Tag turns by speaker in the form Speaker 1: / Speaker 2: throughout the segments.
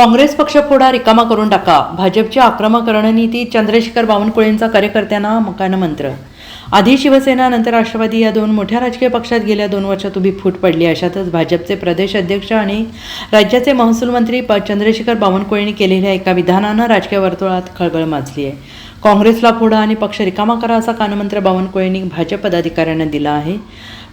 Speaker 1: काँग्रेस पक्ष रिकामा करून टाका. भाजपची आक्रमक रणनीती चंद्रशेखर बावनकुळेंचा कार्यकर्त्यांना मकान मंत्र. आधी शिवसेना नंतर राष्ट्रवादी या दोन मोठ्या राजकीय पक्षात गेल्या दोन वर्षात उभी फूट पडली. अशातच भाजपचे प्रदेश अध्यक्ष आणि राज्याचे महसूल मंत्री प चंद्रशेखर बावनकुळेंनी केलेल्या एका विधानानं राजकीय वर्तुळात खळबळ माजली आहे काँग्रेसला पुढा आणि पक्ष रिकामा करा असा कानमंत्र बावनकुळेंनी भाजप पदाधिकाऱ्यांना दिला आहे.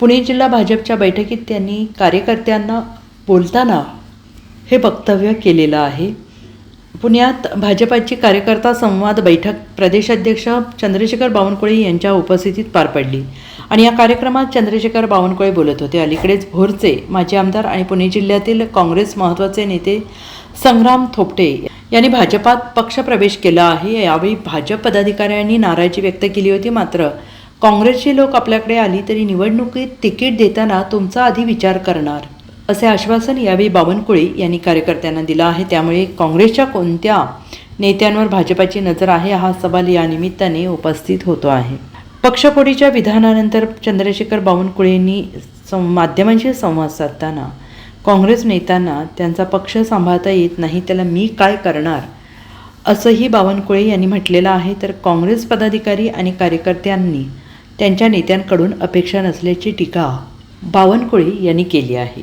Speaker 1: पुणे जिल्हा भाजपच्या बैठकीत त्यांनी कार्यकर्त्यांना बोलताना हे वक्तव्य केलेलं आहे. पुण्यात भाजपाची कार्यकर्ता संवाद बैठक प्रदेशाध्यक्ष चंद्रशेखर बावनकुळे यांच्या उपस्थितीत पार पडली आणि या कार्यक्रमात चंद्रशेखर बावनकुळे बोलत होते. अलीकडेच भोरचे माजी आमदार आणि पुणे जिल्ह्यातील काँग्रेस महत्त्वाचे नेते संग्राम थोपटे यांनी भाजपात पक्षप्रवेश केला आहे. यावेळी भाजप पदाधिकाऱ्यांनी नाराजी व्यक्त केली होती. मात्र काँग्रेसचे लोक आपल्याकडे आली तरी निवडणुकीत तिकीट देताना तुमचा आधी विचार करणार. असे आश्वासन यावेळी बावनकुळे यांनी कार्यकर्त्यांना दिलं आहे. त्यामुळे काँग्रेसच्या कोणत्या नेत्यांवर भाजपाची नजर आहे हा सवाल या निमित्ताने उपस्थित होतो आहे. पक्षफोडीच्या विधानानंतर चंद्रशेखर बावनकुळेंनी सं माध्यमांशी संवाद साधताना काँग्रेस नेत्यांना त्यांचा पक्ष सांभाळता येत नाही त्याला मी काय करणार? असंही बावनकुळे यांनी म्हटलेलं आहे. तर काँग्रेस पदाधिकारी आणि कार्यकर्त्यांनी त्यांच्या नेत्यांकडून अपेक्षा नसल्याची टीका बावनकुळे यांनी केली आहे.